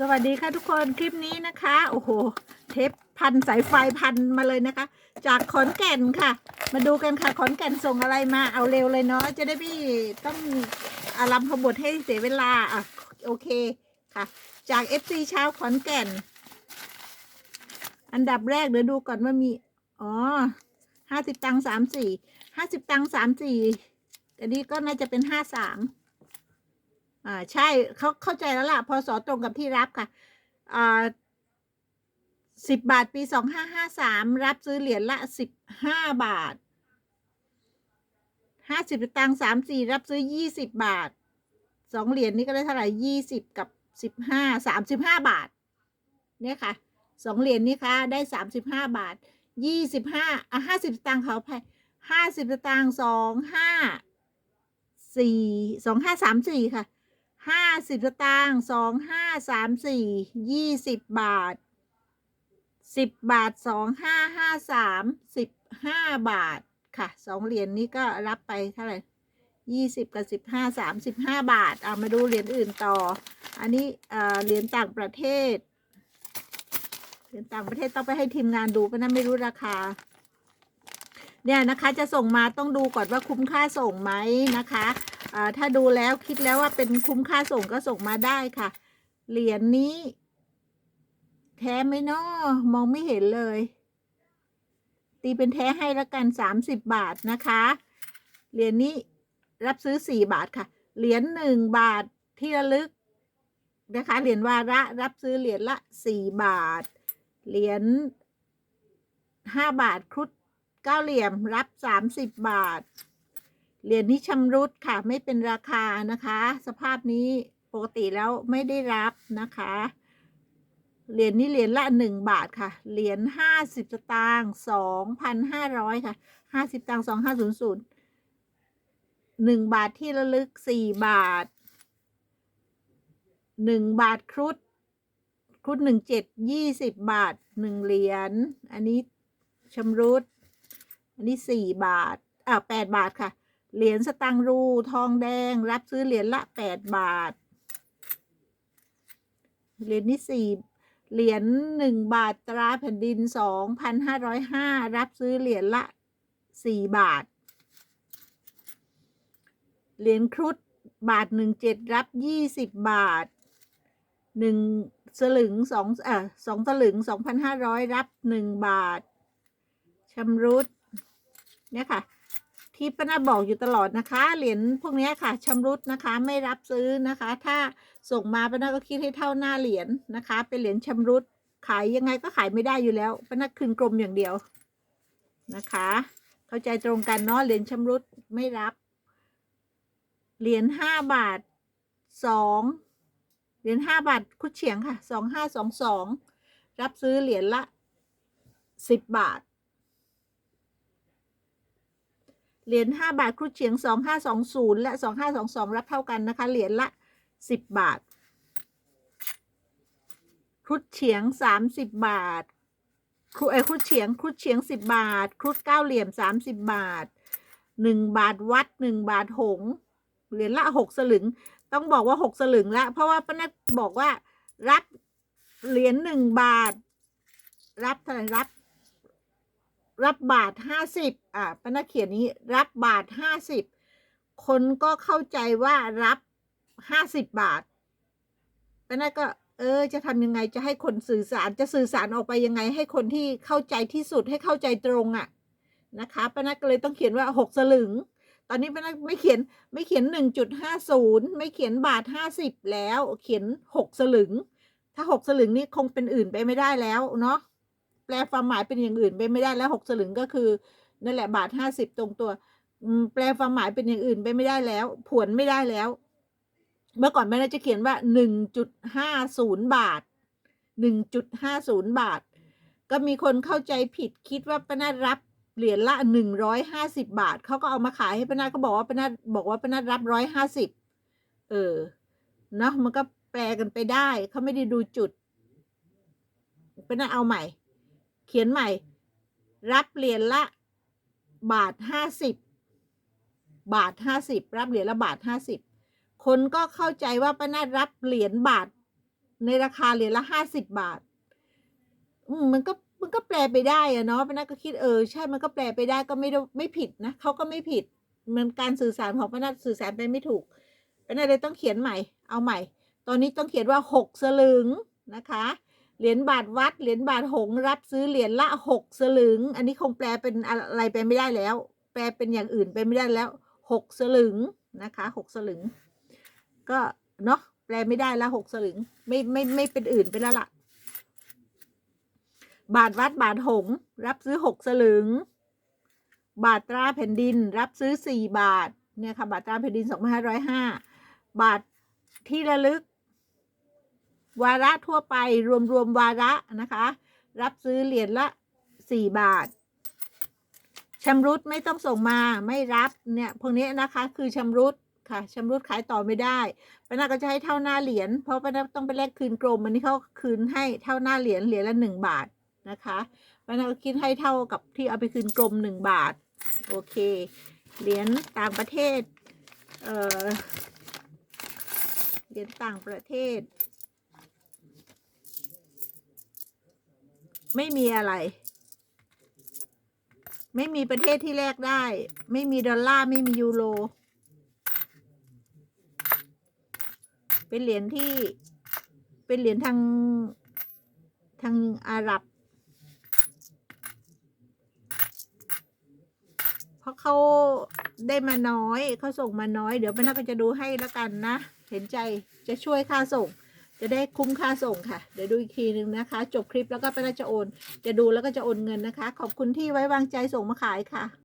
สวัสดีค่ะทุกคนคลิปนี้นะคะ โอ้โห เทปพันสายไฟพันมาเลยนะคะ จากขอนแก่นค่ะ มาดูกันค่ะขอนแก่นส่งอะไรมาเอาเร็วเลยเนาะจะได้ไม่ต้องอารัมพบทให้เสียเวลาอะโอเคค่ะ จาก FC ชาวขอนแก่น อันดับแรกเดี๋ยวดูก่อนว่ามี อ๋อห้าสิบตังสามสี่ห้าสิบตังสามสี่อันนี้ก็น่าจะเป็นห้าสาม อ่าใช่เขาเข้าใจแล้วล่ะพอสอตรงกับที่รับค่ะอ่าสิบบาทปีสองห้าห้าสามรับซื้อเหรียญละสิบห้าบาทห้าสิบตังค์สามสี่รับซื้อยี่สิบบาทสองเหรียญนี้ก็ได้เท่าไหร่ยี่สิบกับสิบห้าสามสิบห้าบาท เนี่ยค่ะสองเหรียญนี้ค่ะได้สามสิบห้าบาทยี่สิบห้าอะห้าสิบตังค์เขาไปห้าสิบตังค์สองห้าสี่สองห้าสามสี่ค่ะ ห้าสิบสตางค์สองห้าสามสี่ยี่สิบบาทสิบบาทสองห้าห้าสามสิบห้าบาทค่ะสองเหรียญนี้ก็รับไปเท่าไหร่ยี่สิบกับสิบห้าสามสิบห้าบาท เอามาดูเหรียญอื่นต่อ อันนี้เอ่อเหรียญต่างประเทศเหรียญต่างประเทศต้องไปให้ทีมงานดูเพราะนั้นไม่รู้ราคา เนี่ยนะคะจะส่งมาต้องดูก่อนว่าคุ้มค่าส่งไหมนะคะ ถ้าดูแล้วคิดแล้วว่าเป็นคุ้มค่าส่งก็ส่งมาได้ค่ะ เหรียญนี้ แท้ไหมเนาะมองไม่เห็นเลย ตีเป็นแท้ให้ละกันสามสิบบาทนะคะ เหรียญนี้รับซื้อสี่บาทค่ะ เหรียญหนึ่งบาทที่ระลึกนะคะ เหรียญวาระรับซื้อเหรียญละสี่บาท เหรียญห้าบาทครุฑเก้าเหลี่ยมรับสามสิบบาท เหรียญนี้ชำรุดค่ะไม่เป็นราคานะคะ สภาพนี้ปกติแล้วไม่ได้รับนะคะ เหรียญนี้เหรียญละหนึ่งบาทค่ะ เหรียญห้าสิบสตางค์สองพันห้าร้อยค่ะห้าสิบตังค์สองห้าศูนย์ศูนย์หนึ่งบาทที่ระลึกสี่บาทหนึ่งบาทครุฑครุฑหนึ่งเจ็ดยี่สิบบาทหนึ่งเหรียญอันนี้ชำรุด อันนี้สี่บาทอ่าแปดบาทค่ะ เหรียญสตังรู ทองแดง รับซื้อเหรียญละแปดบาท เหรียญนี้สี่เหรียญหนึ่งบาทตราแผ่นดินสองพันห้าร้อยห้ารับซื้อเหรียญละสี่บาท เหรียญครุฑบาทหนึ่งเจ็ดรับยี่สิบบาทหนึ่งสลึงสองเอ่อสองสลึงสองพันห้าร้อยรับหนึ่งบาทชำรุดเนี่ยค่ะ ที่ป้านาบอกอยู่ตลอดนะคะ เหรียญพวกนี้ค่ะชำรุดนะคะ ไม่รับซื้อนะคะ ถ้าส่งมาป้านาก็คิดให้เท่าหน้าเหรียญนะคะ เป็นเหรียญชำรุด ขายยังไงก็ขายไม่ได้อยู่แล้วป้านาคืนกลมอย่างเดียวนะคะ เข้าใจตรงกันเนาะเหรียญชำรุดไม่รับ เหรียญห้าบาทสองเหรียญห้าบาทคุดเฉียงค่ะสองห้าสองสองรับซื้อเหรียญละสิบบาท เหรียญห้าบาทครุฑเฉียงสองห้าสองศูนย์และสองห้าสองสองรับเท่ากันนะคะ เหรียญละสิบบาท ครุฑเฉียงสามสิบบาทครุเอครุฑเฉียงครุฑเฉียงสิบบาท ครุฑเก้าเหลี่ยมสามสิบบาทหนึ่งบาทวัดหนึ่งบาทหง เหรียญละหกสลึง ต้องบอกว่าหกสลึงละ เพราะว่าป้านัทบอกว่ารับเหรียญหนึ่งบาท รับเท่าไหร่รับ รับบาทห้าสิบอ่าป้านาเขียนนี้รับบาทห้าสิบคนก็เข้าใจว่ารับห้าสิบบาทป้านาก็เออจะทำยังไงจะให้คนสื่อสารจะสื่อสารออกไปยังไง ให้คนที่เข้าใจที่สุดให้เข้าใจตรงอะ่ะนะคะป้านาก็เลยต้องเขียนว่าหกสลึง ตอนนี้ป้านาไม่เขียนไม่เขียนหนึ่งจุดห้าศูนย์ไม่เขียนบาทห้าสิบแล้ว เขียนหกสลึง ถ้าหกสลึงนี่คงเป็นอื่นไปไม่ได้แล้วเนาะ แปลความหมายเป็นอย่างอื่นไปไม่ได้แล้วหกสลึงก็คือนั่นแหละบาทห้าสิบตรงตัวแปลความหมายเป็นอย่างอื่นไปไม่ได้แล้ว ผวนไม่ได้แล้ว เมื่อก่อนแม่น่าจะเขียนว่าหนึ่งจุดห้าศูนย์บาทหนึ่งจุดห้าศูนย์บาท ก็มีคนเข้าใจผิดคิดว่าป้านารับเหรียญละหนึ่งร้อยห้าสิบบาทเขาก็เอามาขายให้ป้านาก็บอกว่าป้านาบอกว่าป้านารับร้อยห้าสิบเออเนาะมันก็แปลกันไปได้เขาไม่ได้ดูจุดป้านาเอาใหม่ เขียนใหม่ รับเหรียญละบาทห้าสิบบาทห้าสิบรับเหรียญละบาทห้าสิบคนก็เข้าใจว่าป้านารับเหรียญบาท ในราคาเหรียญละห้าสิบบาท อืมมันก็มันก็แปลไปได้อะเนาะป้านัทก็คิดเออใช่มันก็แปลไปได้ก็ไม่ไม่ผิดนะเขาก็ไม่ผิดมันการสื่อสารของป้านัทสื่อสารไปไม่ถูกป้านัทเลยต้องเขียนใหม่ เอาใหม่ ตอนนี้ต้องเขียนว่าหกสลึงนะคะ เหรียญบาทวัด เหรียญบาทหงรับซื้อเหรียญละหกสลึง อันนี้คงแปลเป็นอะไรไปไม่ได้แล้ว แปลเป็นอย่างอื่นไปไม่ได้แล้วหกสลึงนะคะหกสลึง ก็เนาะแปลไม่ได้ล้วหกสลึง ไม่ไม่ไม่เป็นอื่นไปแล้วล่ะ บาทวัดบาทหง รับซื้อหกสลึง บาทตราแผ่นดิน รับซื้อสี่บาทเนี่ยค่ะบาทตราแผ่นดินสองพันห้าร้อยห้าบาทที่ระลึก วาระทั่วไปรวมรวมวาระนะคะ รับซื้อเหรียญละสี่บาทชำรุดไม่ต้องส่งมาไม่รับเนี่ยพวกนี้นะคะคือชำรุดค่ะชำรุดขายต่อไม่ได้ป้านาก็จะให้เท่าหน้าเหรียญเพราะป้านาต้องไปแลกคืนกรมอันนี้เขาคืนให้เท่าหน้าเหรียญเหรียญละหนึ่งบาทนะคะป้านาก็คิดให้เท่ากับที่เอาไปคืนกรมหนึ่งบาทโอเคเหรียญต่างประเทศเอ่อเหรียญต่างประเทศ ไม่มีอะไร ไม่มีประเทศที่แลกได้ ไม่มีดอลลาร์ไม่มียูโร เป็นเหรียญที่ เป็นเหรียญทางทางอาหรับ เพราะเขาได้มาน้อยเขาส่งมาน้อย เดี๋ยวป้านาก็จะดูให้แล้วกันนะ เห็นใจจะช่วยค่าส่ง จะได้คุ้มค่าส่งค่ะ เดี๋ยวดูอีกทีหนึ่งนะคะ จบคลิปแล้วก็ไปน่าจะโอน จะดูแล้วก็จะโอนเงินนะคะ ขอบคุณที่ไว้วางใจส่งมาขายค่ะ